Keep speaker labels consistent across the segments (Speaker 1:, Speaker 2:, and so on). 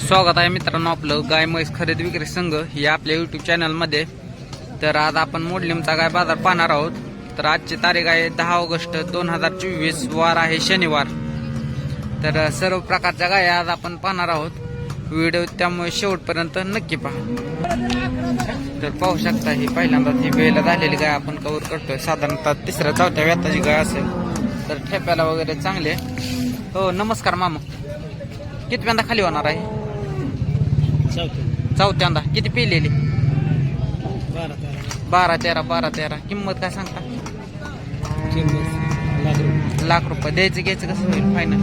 Speaker 1: स्वागत आहे मित्रांनो आपलं गाय म्हैस खरेदी विक्री संघ ही आपल्या युट्यूब चॅनलमध्ये तर आज आपण मोडलिमचा गाय बाजार पाहणार आहोत. तर आजची तारीख आहे दहा ऑगस्ट दोन हजार चोवीस वार आहे शनिवार. तर सर्व प्रकारच्या गाय आज आपण पाहणार आहोत. व्हिडिओ त्यामुळे शेवटपर्यंत नक्की पहा. तर पाहू शकता ही पहिल्यांदा ही वेळेला झालेली गाय आपण कवर करतोय. साधारणतः तिसऱ्या चौथ्या व्याताची गाय असेल. तर ठेप्याला वगैरे चांगले. हो नमस्कार मामा. कितव्यांदा खाली होणार आहे? चौथ्यांदा. किती पिलेली?
Speaker 2: बारा तेरा.
Speaker 1: बारा तेरा किंमत काय सांगता?
Speaker 2: लाख रुपये.
Speaker 1: द्यायचं घ्यायचं कसं होईल? फायनल.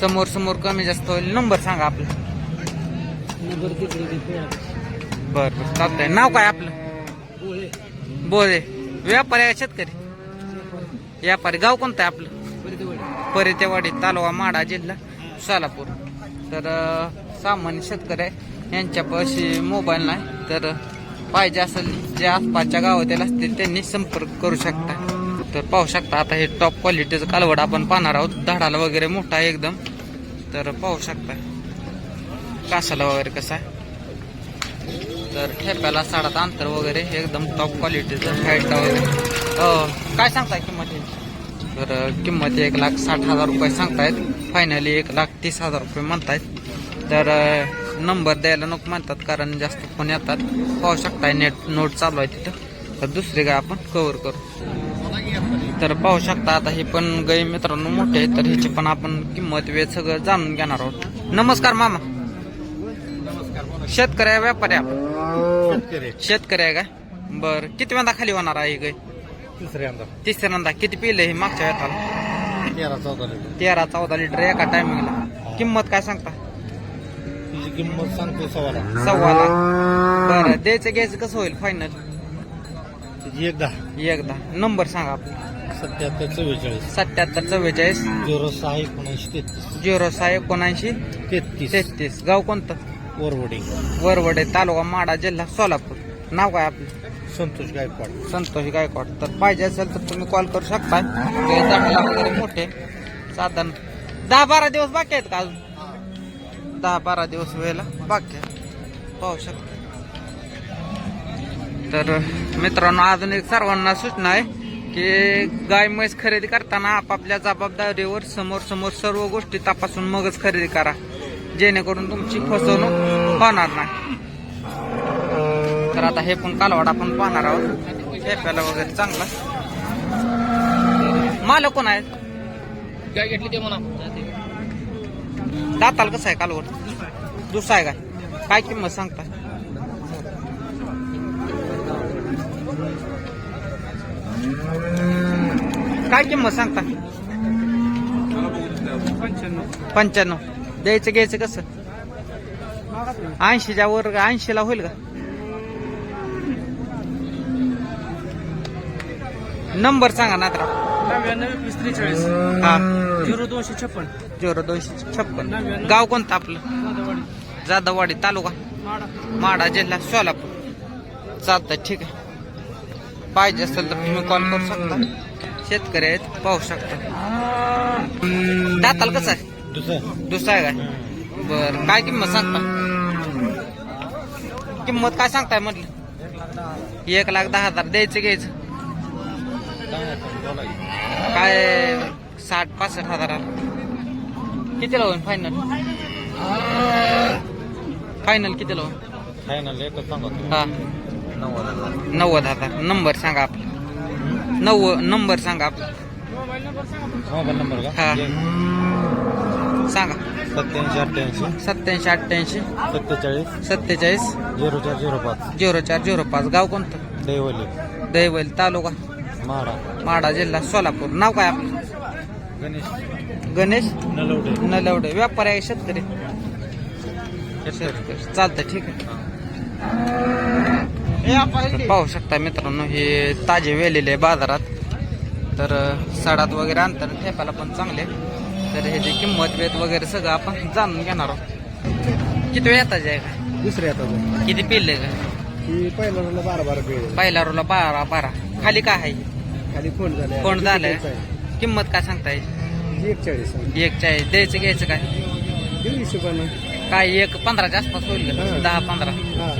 Speaker 1: समोर समोर कमी जास्त होईल. नंबर सांगा आपलं. बरं बरं. चालतंय. नाव काय आपलं. बोले व्यापारी आहे शेतकरी? व्यापारी. गाव कोणतं आहे आपलं. परितेवाडी. तालुका माडा जिल्हा सोलापूर. तर सामान्य शेतकरी यांच्यापाशी मोबाईल नाही तर पाहिजे असेल जे आसपासच्या गावातील असतील त्यांनी संपर्क करू शकता. तर पाहू शकता आता हे टॉप क्वालिटीचं कालवड आपण पाहणार आहोत. धडाला वगैरे मोठा आहे एकदम. तर पाहू शकता. कासाला वगैरे कसा आहे. तर ठेप्याला साडात अंतर वगैरे एकदम टॉप क्वालिटीचं फॅट वगैरे. काय सांगताय किंमत याची? तर किंमत एक लाख साठ हजार रुपये सांगतायत. फायनली एक लाख तीस हजार रुपये म्हणतायत. तर नंबर द्यायला नको म्हणतात कारण जास्त फोन येतात. पाहू शकताय नेट नोट चालू आहे तिथं. तर दुसरी गाय आपण कव्हर करू. तर पाहू शकता आता हे पण गाय मित्रांनो मोठे आहे तर ह्याची पण आपण किंमत वेळ सगळं जाणून घेणार आहोत. नमस्कार मामा. शेतकरी आहे व्यापारी आपण.
Speaker 2: शेतकरी.
Speaker 1: आहे काय बर किती वेळा खाली होणार आहे ही गाय?
Speaker 2: तिसऱ्यांदा
Speaker 1: तिसऱ्यांदा किती पिले हे मागच्या वेळाला
Speaker 2: तेरा चौदा लिटर.
Speaker 1: तेरा चौदा लिटर एका टायमिंगला किंमत काय सांगता?
Speaker 2: तिची किंमत सांगतो सव्वाला.
Speaker 1: सव्वा लाख बरं द्यायचं घ्यायचं कसं होईल फायनल
Speaker 2: तिची एक दहा.
Speaker 1: एकदा नंबर सांगा आपला.
Speaker 2: सत्याहत्तर चव्वेचाळीस.
Speaker 1: सत्याहत्तर चव्वेचाळीस.
Speaker 2: झिरो सहा एकोणऐंशी तेहतीस.
Speaker 1: झिरो सहा एकोणऐंशी.
Speaker 2: तेहतीस.
Speaker 1: तेहतीस. गाव कोणतं?
Speaker 2: वरवडी.
Speaker 1: वरवडे तालुका माडा जिल्हा सोलापूर. नाव काय आपलं?
Speaker 2: संतोष गायकवाड.
Speaker 1: संतोष गायकवाड. तर पाहिजे असेल तर तुम्ही कॉल करू शकता. ते झाडाला वगैरे मोठे साधारण दहा बारा दिवस बाकी आहेत का अजून? दहा बारा दिवस वेळेला बाकी आहे पाहू शकता. तर मित्रांनो अजून एक सर्वांना सूचना आहे की गाय म्हैस खरेदी करताना आपापल्या जबाबदारीवर समोर समोर सर्व गोष्टी तपासून मगच खरेदी करा. जेणेकरून तुमची फसवणूक होणार नाही. तर आता हे पण कालवाड आपण पाहणार आहोत. ठेप्याला वगैरे चांगला. मालक कोण आहेत?
Speaker 2: काय घेतली ते म्हणा.
Speaker 1: दाताल कसं आहे कालवड? दुसरा आहे काय? काय किंमत सांगता? काय किंमत सांगता? पंच्याण्णव. द्यायचं घ्यायचं कसं? ऐंशीच्या वर ऐंशीला होईल का? नंबर सांगा ना तर
Speaker 2: नव्याण्णव त्रेचाळीस.
Speaker 1: हा.
Speaker 2: झिरो दोनशे छप्पन.
Speaker 1: झिरो दोनशे छप्पन. गाव कोणतं आपलं? जाधववाडी. तालुका? माडा. जिल्हा सोलापूर. चालतंय ठीक आहे. पाहिजे असेल तर तुम्ही कॉल करू शकता. शेतकरी आहेत पाहू शकता. दाताल कसं आहे?
Speaker 2: दुसरं.
Speaker 1: दुसरा आहे काय? बर काय किंमत सांगता? किंमत काय सांगताय म्हटलं? एक लाख दहा हजार. द्यायचं घ्यायचं. काय साठ पासष्ट हजाराला कितीला होईल फायनल फायनल कितीला होईल
Speaker 2: फायनल एकच सांगा.
Speaker 1: हा.
Speaker 2: नव्वद हजार.
Speaker 1: नव्वद हजार नंबर सांगा आपला. नव्वद नंबर सांगा आपला.
Speaker 2: मोबाईल नंबर का?
Speaker 1: हा. सांगा.
Speaker 2: सत्याऐंशी अठ्ठ्याऐंशी.
Speaker 1: सत्याऐंशी अठ्ठ्याऐंशी.
Speaker 2: सत्तेचाळीस.
Speaker 1: सत्तेचाळीस.
Speaker 2: झिरो चार झिरो पाच.
Speaker 1: झिरो चार झिरो पाच. गाव कोणतं?
Speaker 2: दैवली.
Speaker 1: दैवल तालुका.
Speaker 2: माडा.
Speaker 1: माडा जिल्हा सोलापूर. नाव काय आपलं?
Speaker 2: गणेश.
Speaker 1: गणेश?
Speaker 2: नलवडे.
Speaker 1: नलवडे. व्यापारी आहे शेतकरी? शेतकरी. चालतंय ठीक आहे. पाहू शकता मित्रांनो हे ताजे वेलेले आहे बाजारात. तर साडात वगैरे अंतर ठेपायला पण चांगले तर ह्याची किंमत वेत वगैरे सगळं आपण जाणून घेणार आहोत. किती वेळ येताचे आहे का
Speaker 2: दुसरे आता
Speaker 1: किती पिल्ले का
Speaker 2: पहिला रोला बारा बारा
Speaker 1: पहिला रोला बारा बारा. खाली काय आहे?
Speaker 2: खाली फोन झाले
Speaker 1: कोण झालंय? किंमत काय सांगताय?
Speaker 2: एक चाळीस
Speaker 1: एक चाळीस द्यायचं घ्यायचं काय?
Speaker 2: हिशोबानं.
Speaker 1: काय एक पंधराच्या आसपास होईल का?
Speaker 2: हा.
Speaker 1: दहा पंधरा?
Speaker 2: हा.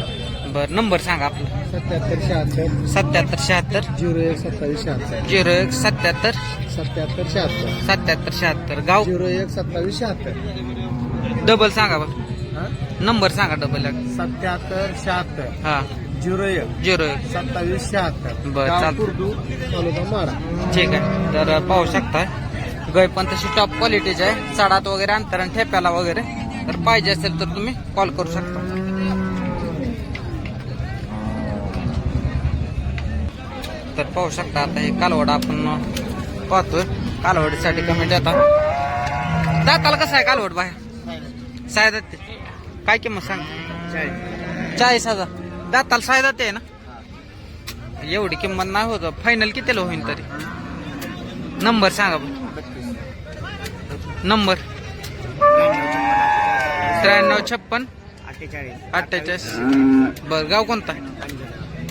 Speaker 1: बर नंबर सांगा आपला.
Speaker 2: सत्याहत्तर शहात्तर.
Speaker 1: सत्याहत्तर शहात्तर.
Speaker 2: झिरो एक सत्तावीस शहात्तर.
Speaker 1: झिरो एक सत्याहत्तर.
Speaker 2: सत्याहत्तर शहात्तर.
Speaker 1: सत्याहत्तर शहात्तर. गाव?
Speaker 2: झिरो एक सत्तावीस शहात्तर.
Speaker 1: डबल सांगा
Speaker 2: हा?
Speaker 1: नंबर सांगा डबल
Speaker 2: सत्याहत्तर शहात्तर.
Speaker 1: हा.
Speaker 2: झिरो एक.
Speaker 1: झिरो एक.
Speaker 2: सत्तावीस शहात्तर.
Speaker 1: बरं,
Speaker 2: गाव
Speaker 1: चालतं.
Speaker 2: कुर्डू तालुका माडा
Speaker 1: ठीक आहे. तर पाहू शकता गाय पण तशी टॉप क्वालिटीची आहे. चढात वगैरे अंतरण ठेप्याला वगैरे. तर पाहिजे असेल तर तुम्ही कॉल करू शकता. तर पाहू शकता आता हे कालवड आपण पाहतोय. कालवडीसाठी कमेंट येतात दाताला कसं आहे कालवड बाहेर? दाते काय किंमत सांग? चाळीस हजार. दाताला साय दाते आहे ना. एवढी किंमत नाही होत. फायनल कितीला होईल तरी? नंबर सांगा नंबर त्र्याण्णव छप्पन.
Speaker 2: अठ्ठेचाळीस.
Speaker 1: बर गाव कोणता?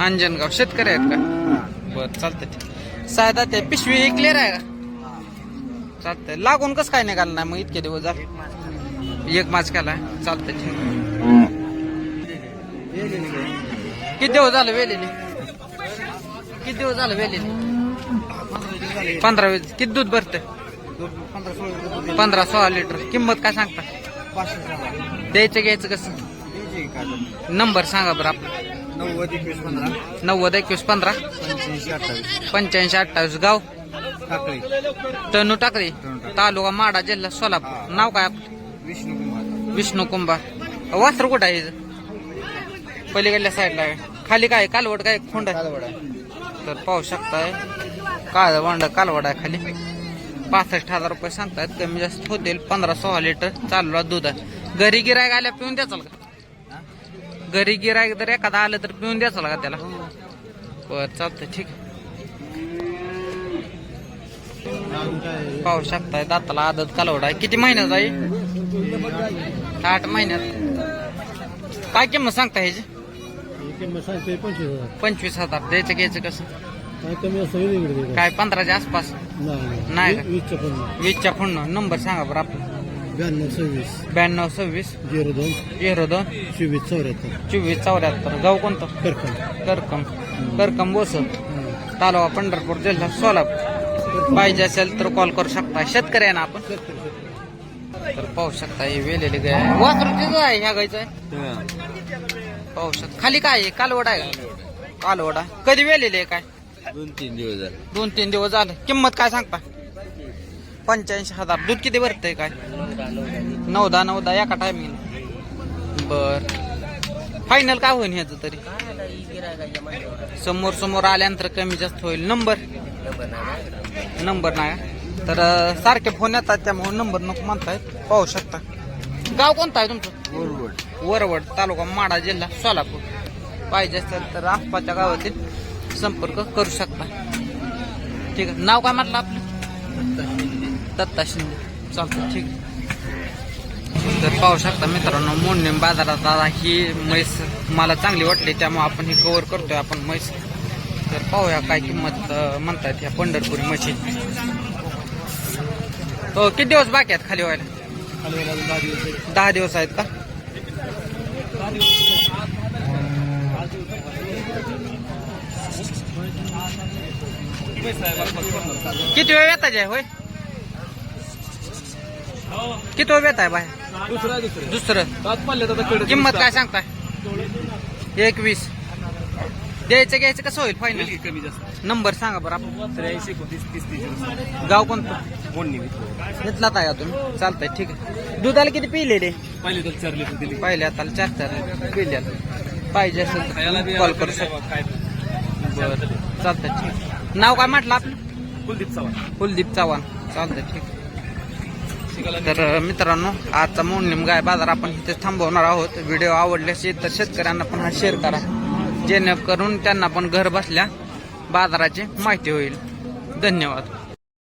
Speaker 1: अंजनगाव शेतकरी आहेत का? बर चालतंय. साधा ते पिशवी क्लिअर आहे का? चालतंय. लागून कसं काय निघालं नाही? मग इतके दिवस झाले. एक माच केला. चालतंय. किती दिवस झालं वेलेले किती दिवस झालं वेलेले पंधरा वीस. किती दूध भरतं पंधरा सोळा लिटर. किंमत काय सांगता? द्यायचं घ्यायचं कसं? नंबर सांगा बरं आपला.
Speaker 2: नव्वद एकवीस पंधरा.
Speaker 1: नव्वद एकवीस पंधरा
Speaker 2: पंच्याऐंशी अठ्ठावीस.
Speaker 1: पंच्याऐंशी अठ्ठावीस गाव?
Speaker 2: टाकळी
Speaker 1: तनू टाकळी. तालुका माडा जिल्हा सोलापूर. नाव काय आपलं?
Speaker 2: विष्णू कुंभार
Speaker 1: विष्णू कुंभार वासर कुठं आहे? पलीकडल्या साईडला आहे. खाली काय कालवड काय खोंड आहे?
Speaker 2: कालवडा
Speaker 1: तर पाहू शकताय काळ वांड कालवड आहे खाली. पासष्ट हजार रुपये सांगतायत कमी जास्त होतील. पंधरा सोळा लिटर चालू दूध आहे. घरी गिरायक आल्या पिऊन द्याचाल का? घरी गिरायक जर एखादा आलं तर पिऊन द्याचाल का त्याला? बर चालतंय ठीक आहे. पाहू शकताय दाताला आदत कालवड आहे. किती महिन्यात आहे? आठ महिन्यात. काय किंमत सांगता ह्याची?
Speaker 2: सांगते पंचवीस हजार.
Speaker 1: पंचवीस हजार द्यायचं घ्यायचं कसं?
Speaker 2: काय कमी असं
Speaker 1: काय पंधराच्या आसपास? नाही का?
Speaker 2: वीसच्या पण
Speaker 1: वीसच्या फोन नंबर सांगा बरं आपला.
Speaker 2: ब्याण्णव सव्वीस.
Speaker 1: ब्याण्णव सव्वीस
Speaker 2: झिरो दोन.
Speaker 1: झिरो दोन
Speaker 2: चोवीस चौऱ्याहत्तर.
Speaker 1: चोवीस चौऱ्याहत्तर गाव कोणतं?
Speaker 2: करकम.
Speaker 1: करकम करकम बोसत तालुका पंढरपूर जिल्हा सोलापूर. पाहिजे असेल तर कॉल करू शकता. शेतकरी आहे ना आपण? तर पाहू शकता हे वेलेली गाय. वासरूचीच आहे ह्या गायचं? आहे पाहू शकता खाली काय आहे? कालवड आहे का? कालवड आहे. कधी वेलेले आहे काय?
Speaker 2: दोन तीन दिवस झाले.
Speaker 1: दोन तीन दिवस झाले. किंमत काय सांगता? पंच्याऐंशी हजार. दूध किती भरतंय काय? नऊ दहा नऊ दहा एका टायमिंग बर. फायनल काय होईल ह्याचं तरी? समोर समोर आल्यानंतर कमी जास्त होईल. नंबर नंबर नाही तर अं, सारखे फोन येतात त्यामुळे नंबर नको म्हणतायत. पाहू शकता. गाव कोणतं आहे तुमचं? वरवड तालुका माडा जिल्हा सोलापूर. पाहिजे असेल तर आसपासच्या गावातील संपर्क करू शकता. ठीक आहे. नाव काय म्हटलं आपलं? दत्ता शिंदे. चालतं ठीक. आहे तर पाहू शकता मित्रांनो मोडणीम बाजारात आता ही म्हैस मला चांगली वाटली त्यामुळे आपण ही कव्हर करतोय आपण म्हैस. तर पाहूया काय किंमत अं, म्हणतायत ह्या पंढरपुरी म्हशी तो किती दिवस बाकी आहेत खाली व्हायला? दहा दिवस आहेत का? किती वेळ येताय आहे होय? किती वेळ येत आहे बाय
Speaker 2: दुसरा. दुसरा.
Speaker 1: दुसरं
Speaker 2: पडले तर
Speaker 1: किंमत काय सांगताय? एकवीस. द्यायचं घ्यायचं कसं होईल फायनल
Speaker 2: कमी जास्त
Speaker 1: नंबर सांगा बरं आपण.
Speaker 2: त्र्याऐंशी एकोणतीस तीस तीस
Speaker 1: गाव कोणतं?
Speaker 2: मोडणी
Speaker 1: घेतला का तुम्ही चालतंय ठीक आहे. दुधाला किती पिलेले
Speaker 2: पहिले तर दिली.
Speaker 1: पहिले आता चार चार पिल्या पाहिजे असेल तर कॉल करू शकता.
Speaker 2: काय
Speaker 1: बरं चालतंय ठीक आहे. नाव काय म्हटलं आपलं?
Speaker 2: कुलदीप चव्हाण.
Speaker 1: कुलदीप चव्हाण. चालतंय ठीक. तर मित्रांनो आजचा मोडणीम गाय बाजार आपण इथे थांबवणार आहोत. व्हिडिओ आवडल्यास तर शेतकऱ्यांना पण हा शेअर करा. जेणेकरून त्यांना पण घर बसल्या बाजाराची माहिती होईल. धन्यवाद.